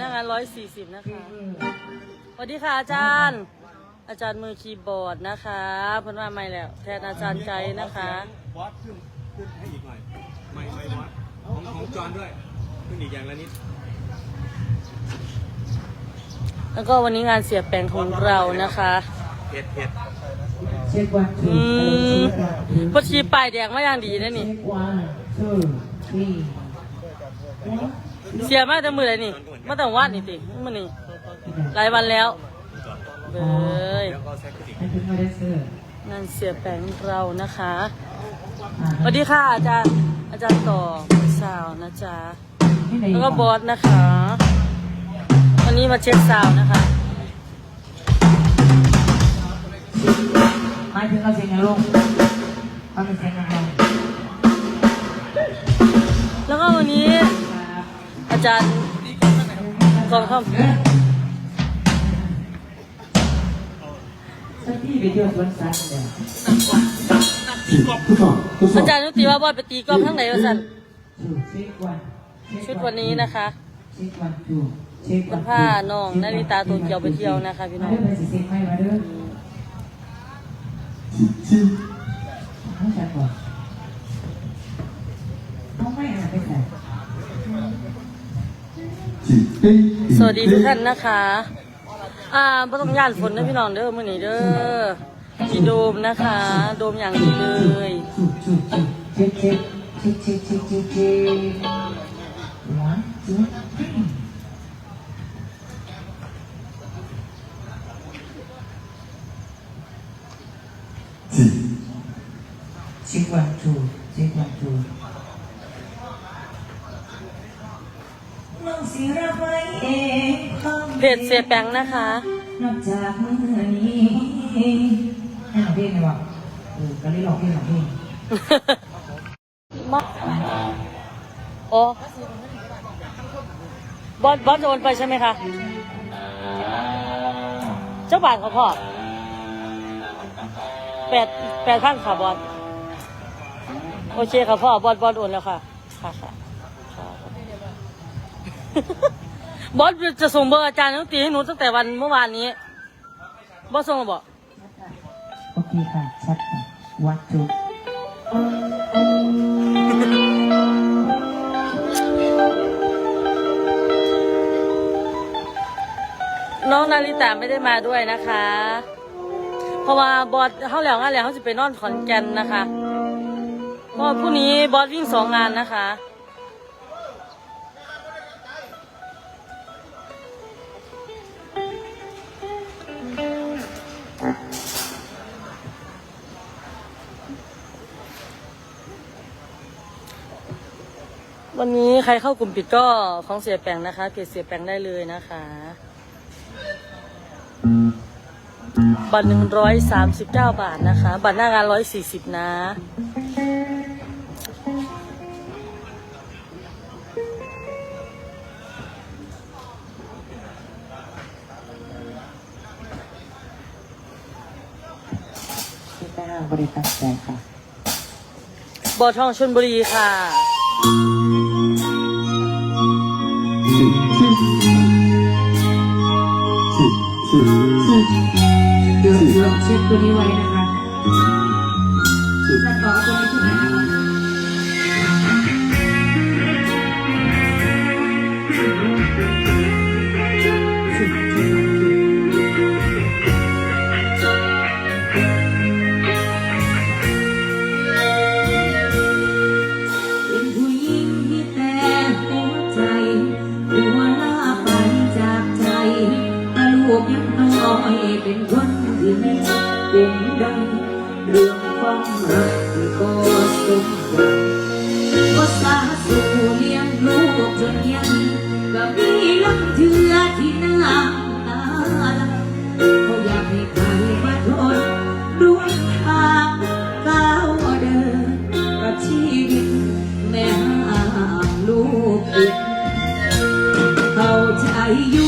บัตรหน้างานร้อยสี่สิบนะคะสวัสดีค่ะอาจารย์ อาจารย์มือคีย์บอร์ดนะคะเพิ่นว่าไม่แล้วแทนอาจารย์ใจนะคะบอสขึ้นขึ้นให้อีกหน่อยไม่ไม่บอสของของจอนด้วยขึ้นอีกอย่างละนิดแล้วก็วันนี้งานเสียแปลงของเรานะคะเผ็ดเผ็ดเช็ควันทูอืมพอชีป้ายแดงมาอย่างดีนะนี่เช็ควันทูทรี เสียมาแต่มือไหนนี่มาแต่วัดนี่ติมื่อนี่หลายวันแล้วเบยแล้วก็แซ็กติกอันถึงมาได้เสื้องานเสียแปงเรานะคะสวัสดีค่ะอาจารย์อาจารย์ต่อสาวนะจ๊ะแล้วก็บอสนะคะวันนี้มาเช็คซาวนะคะหมายถึงเราเสียงยังลงเอาเป็นเสียงยัง อาจารย์กองทัพสักที่ไปเที่ยวสวนสัตว์เนี่ยอาจารย์นุติว่าบอสไปตีกอล์ฟทั้งไหนวะสันทูเช็ควันชุดวันนี้นะคะเช็ควันทูเช็ควัจะนพาน้องนาริตาตัวเกียวไปเที่ยวนะคะพี่น้องม สวัสดีทุกท่านนะคะ อ่าบ่ต้องย่านฝนนะพี่น้องเด้อมื้อนี้เด้อที่โดมนะคะ โดมอย่างดีเลยจุดจุดจุดเช็คเช็คเช็คเช็คเช็คเช็คเช็ค one two three เช็ค one two เช็ค one two น้องสิรับไว้ เองความเพจเสียแปงนะคะนอกจากมือนี้ให้หลองเพลงไงวะเออก็เลยหลอกเพลงหลอกเพลงมาโอ้บอสบอสจะโอนไปใช่ไหมคะเจ้าบาทเขาพ่อแปดแปดพันค่ะบอสโอเคค่ะพ่อบอสบอสโอนแล้วค่ะค่ะค่ะค่ะ บอสจะส่งเบอร์อาจารย์ตั้งตีให้หนูตั้งแต่วันเมื่อวานนี้ บอสส่งหรือเปล่าโอเคค่ะชัดค่ะวัดจุดน้องนาริตาไม่ได้มาด้วยนะคะ เพราะว่าบอสเขาแล้วงานแล้วเขาจะไปนอนขอนแก่นนะคะเพราะว่าพรุ่งนี้บอสวิ่งสองงานนะคะ วันนี้ใครเข้ากลุ่มปิดก็ของเสียแปงนะคะเพจเสียแปงได้เลยนะคะบัตรหนึ่งร้อยสามสิบเก้าบาทนะคะ บัตรหน้างานร้อยสี่สิบนะที่แม่บริการใจค่ะบอทองชนบุรีค่ะ เดี๋ยวลองเช็คตัวนี้ไว้นะคะจะ ยังน้อยเป็นคนที่ไม่เป็นได้เรื่องความรักก็สมหวังก็สาสู่เลี้ยงลูกจนยังก็มีลำเทือที่น้ำตาไหลก็อยากให้ใครมาทนร่วมทางก้าวเดินกับชีวิตแม่ห่างลูกอีกเข้าใจอยู่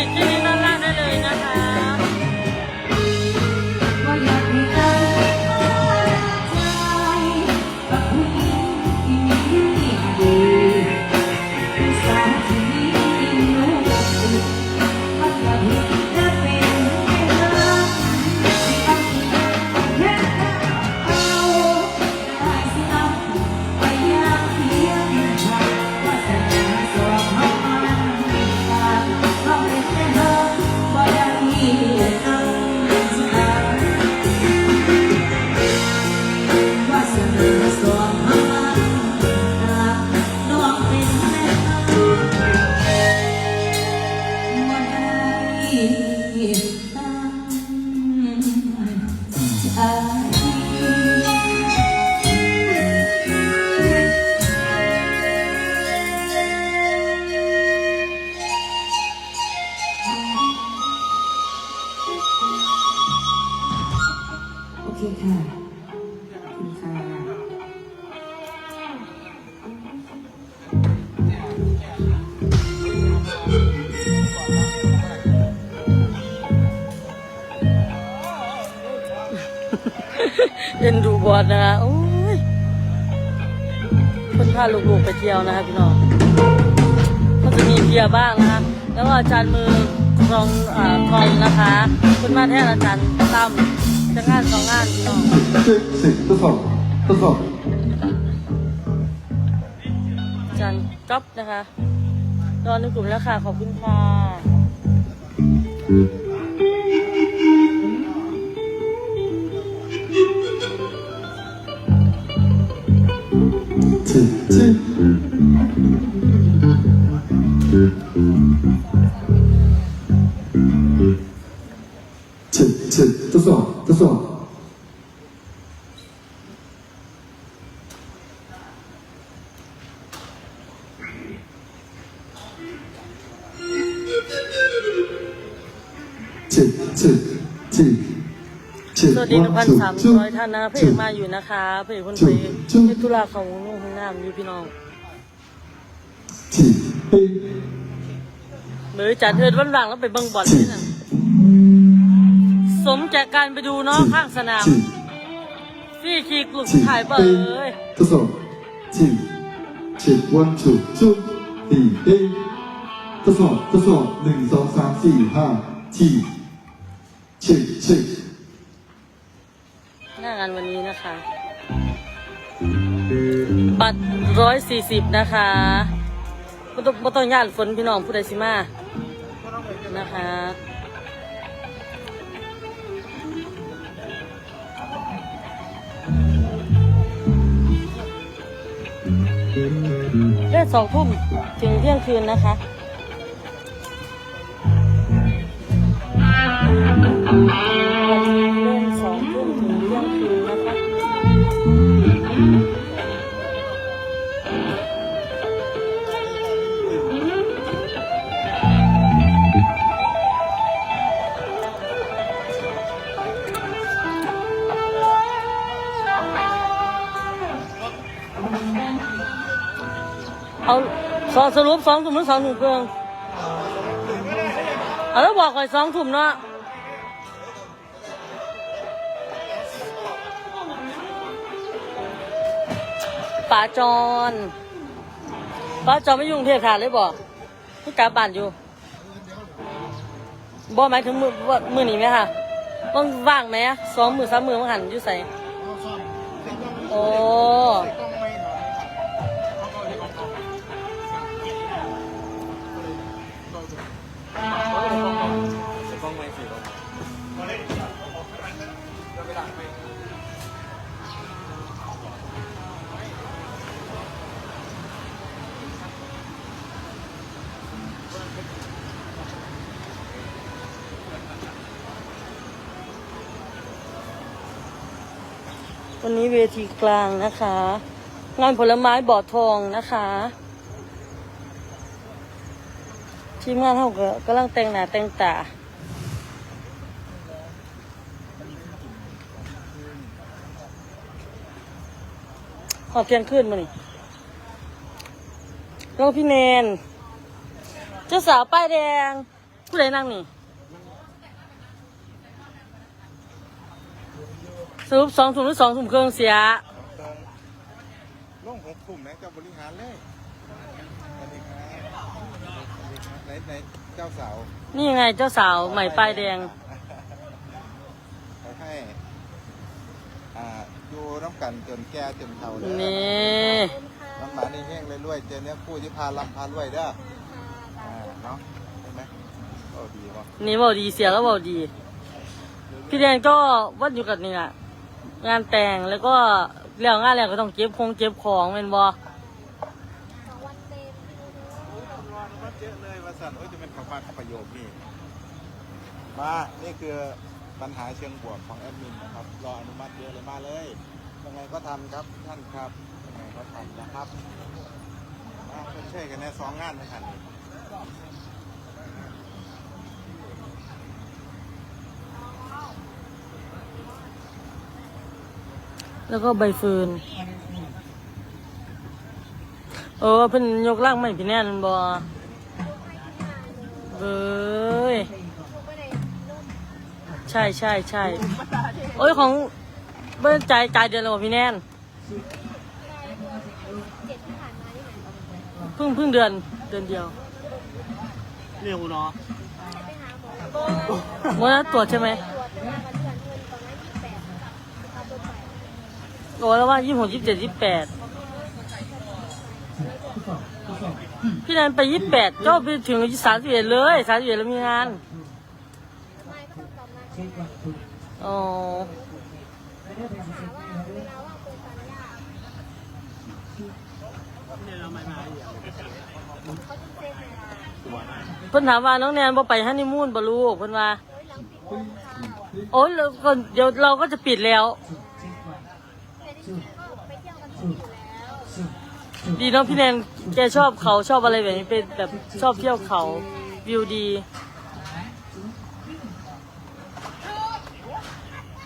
อบั เคค่ะขอบคุณค่ะเอ็นดูบอลนะคะโอ้ยคนพาลูกๆไปเที่ยวนะคะพี่น้องก็จะมีเบียบ้างนะคะ แล้วก็อาจารย์มือกรองอ่ากรองนะคะคุณมาแทนอาจารย์ตั้ม จะงานสองงานพี่น้องสิบสิบทดสอบทดสอบอาจารย์จ๊อบนะคะรอในกลุ่มแล้วค่ะ ขอบคุณค่ะสิบสิ สิบสิบสิบสิบสวัสดีหนึ่งพันสามร้อยท่านนะพระเอกมาอยู่นะคะพระเอกคนไปที่ธุระของนุ่งห้องน้ำอยู่พี่น้องสิบเฮ้ยเมื่อจัดเทิดวันหลังแล้วไปเบิ่งบอลที่นั่นสมแก่การไปดูเนาะข้างสนามสิบฟี่คีกลุกสิบถ่ายเบเฮ้ยยทดสอบสิบสิบ one two two สี่เฮ้ยทดสอบทดสอบหนึ่งสองสามสี่ห้าสี่ สิบสิหน้างานวันนี้นะคะ บัตรร้อยสี่สิบนะคะบ่ต้องบ่ต้องย่านฝนพี่น้องผู้ใดสิมานะคะเล่นสองทุ่มถึงเที่ยงคืนนะคะ สองทุ่มถึยี่ยงคืนนะคะเอาสรุปสองทุ่มหรือสองทุ่มเกินเอาแล้วบอกก่อนสองทุ่มเนาะ ป้าจรป่าจรไม่อยุ่กรุงเทพฐานเลยบอกพี่กลับบ้านอยู่บ่หมายถึงมือมือนี้ไหมค่ะต้องว่างไหมสองมือสามมือมาหันอยู่ใส่โอ้ วันนี้เวทีกลางนะคะ งานผลไม้บ่อทองนะคะทีมงานเขาก็กำลังแต่งหน้าแต่งตาขอเทียงขึ้นมานี่แล้วพี่เนน เจ้าสาวป้ายแดง ผู้ใดนั่งนี่ สรุปสองถุงหรือสองถุงเครื่องเสีย ลงหกกลุ่มนะเจ้าบริหารเลยสวัสดีครับไหนไหนเจ้าสาวนี่ไงเจ้าสาวใหม่ป้ายแดงไปให้อ่าอยู่น้ำกันจนแก่จนเฒ่าเลยนี่น้ำหมานี่แห้งเลยรวยเจอเนี้ยคู่ที่พาลำพารวยเด้ออ่าเนาะเห็นไหมโอ้ดีว่ะนี่เบาดีเสียแล้วเบาดี พี่แดงก็วัดอยู่กับนี่แหละ งานแต่งแล้วก็เรื่องงานแล้วก็ต้องเก็บคงเก็บของเป็นบออนุมัติเยอะเลยว่าสันโอ้ยจะเป็นขับมาขับประโยคนี่มานี่คือปัญหาเชิงบวกของแอดมินนะครับรออนุมัติเยอะเลยมาเลยยังไงก็ทำครับท่านครับยังไงก็ทำนะครับมาช่วยกันในสองงานนะครับ แล้วก็ใบเฟิร์นเออเพิ่นยกล่างไม่พี่แน่นบอเอ้ยใช่ใช่ใช่โอ้ยของเบิ้ลใจายจ่ายเดือนแล้วบ่พี่แน่นเพิ่งเพิ่งเดือนเดือนเดียวเร็วเนาะวันนั้นตรวจใช่ไหม โอ้แล้วว่ายี่หกยี่สิบเจ็ดยี่สิบแปดพี่นันไปยี่สิบแปดก็ไปถึงสามสิบเอ็ดเลยสามสิบเอ็ดแล้วมีงานอ๋อเพิ่นถามว่าน้องแนนบ่ไปฮันนีมูนบ่ลูกเพิ่นว่า โอ้ยแล้วเดี๋ยวเราก็จะปิดแล้ว ดีเนาะพี่แนนแกชอบเขาชอบอะไรแบบนี้เป็นแบบชอบเที่ยวเขาวิวดี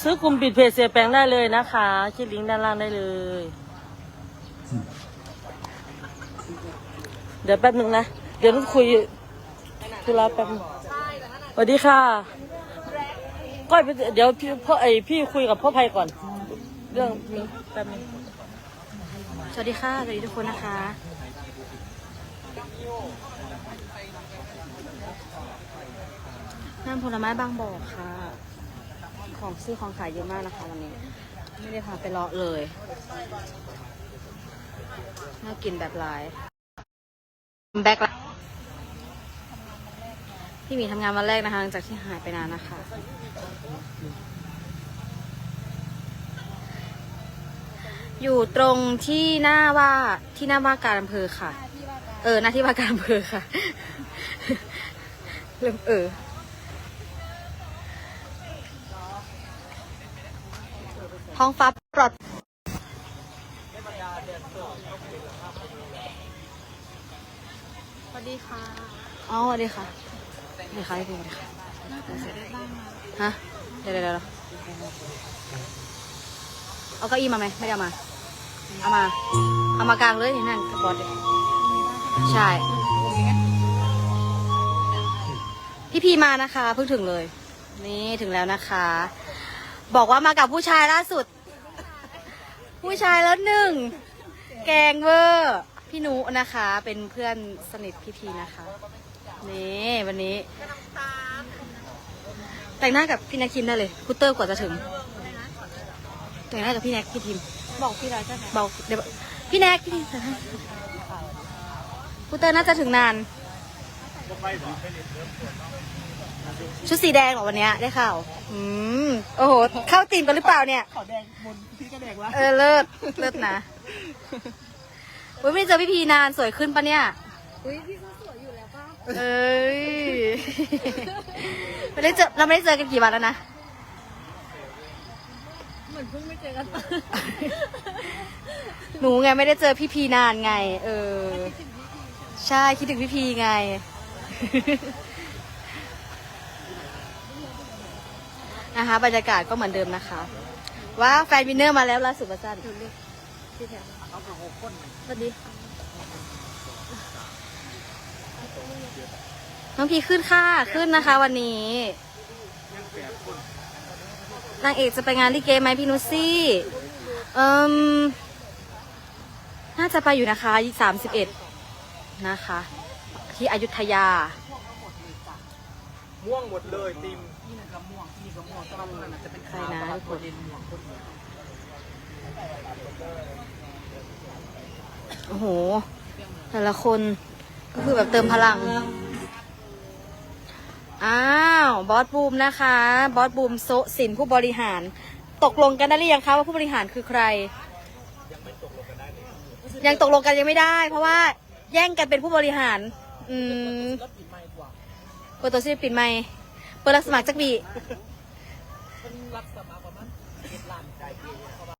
ซื้อกลุ่มปิดเพจเสียแปลงได้เลยนะคะคลิกลิงก์ด้านล่างได้เลย เดี๋ยวแป๊บหนึ่งนะ เดี๋ยวต้องคุยธุระแป๊บนึงสวัสดีค่ะก้อยเดี๋ยวพี่พ่อไอพี่คุยกับพ่อภัยก่อน เรื่องนี้แป๊บนึง สวัสดีค่ะ สวัสดีทุกคนนะคะ น้ำผลไม้บางบ่อค่ะ ของซื้อของขายเยอะมากนะคะวันนี้ ไม่ได้พาไปเลาะเลย น่ากินแบบหลาย แบ็คละพี่หมีทำงานวันแรกนะคะหลังจากที่หายไปนานนะคะ อยู่ตรงที่หน้าว่าที่หน้าว่าการอำเภอค่ะ เออหน้าที่ว่าการอำเภอค่ะเริ่มเออท้องฟ้าปลอดสวัสดีค่ะ อ๋อสวัสดีค่ะสวัสดีค่ะพี่ปูสวัสดีค่ะฮะ เดี๋ยวเดี๋ยวเดี๋ยว เอาเก้าอี้มาไหมไม่ได้เอามา เอามา เอามากลางเลยนี่นั่นกระบอกเดียใช่ พี่พีมานะคะเพิ่งถึงเลย นี่ถึงแล้วนะคะ บอกว่ามากับผู้ชายล่าสุด ผู้ชายแล้วหนึ่ง แกงเวอร์ พี่นุนะคะ เป็นเพื่อนสนิทพี่พีนะคะ นี่วันนี้ แต่งหน้ากับพี่น็กคิมได้เลยคูเตอร์กว่าจะถึง แต่งหน้ากับพี่แน็กพี่ทีมบอกพี่แล้วใช่ไหมบอกเดี๋ยวพี่แน็กพี่ทีมคูเตอร์น่าจะถึงนาน ชุดสีแดงเหรอวันเนี้ยได้ข่าว อืม โอ้โห เข้าตีมกันหรือเปล่าเนี่ย ขอแดงบนพี่ก็แดงละเออเลิศเลิศนะอุ้ยไม่ได้เจอพี่พีนานสวยขึ้นปะเนี่ย อุ้ยพี่ก็สวยอยู่แล้วป่ะ เอ้ย ไม่ได้เจอเราไม่ได้เจอกันกี่วันแล้วนะ เหมือนเพิ่งไม่เจอกันหนูไงไม่ได้เจอพี่พีนานไง เออ ใช่คิดถึงพี่พีไง นะคะ บรรยากาศก็เหมือนเดิมนะคะว่าแฟนวินเนอร์มาแล้วล่าสุดมาสั้นพี่แถวสวัสดีน้องพีขึ้นค่ะ ขึ้นนะคะวันนี้ นางเอกจะไปงานลิเกไหมพี่นุชซี่เอืมน่าจะไปอยู่นะคะสามสิบเอ็ดนะคะ ที่อยุธยา ม่วงหมดเลยติมใครนะทุกคนโอ้โห แต่ละคนก็คือแบบเติมพลัง อ้าวบอสบูมนะคะบอสบูมโซะสินผู้บริหาร ตกลงกันได้หรือยังคะว่าผู้บริหารคือใคร ยังตกลงกันยังไม่ได้ เพราะว่าแย่งกันเป็นผู้บริหาร อืมเปิดตัวศิลปินใหม่เปิดรับสมัครจักบี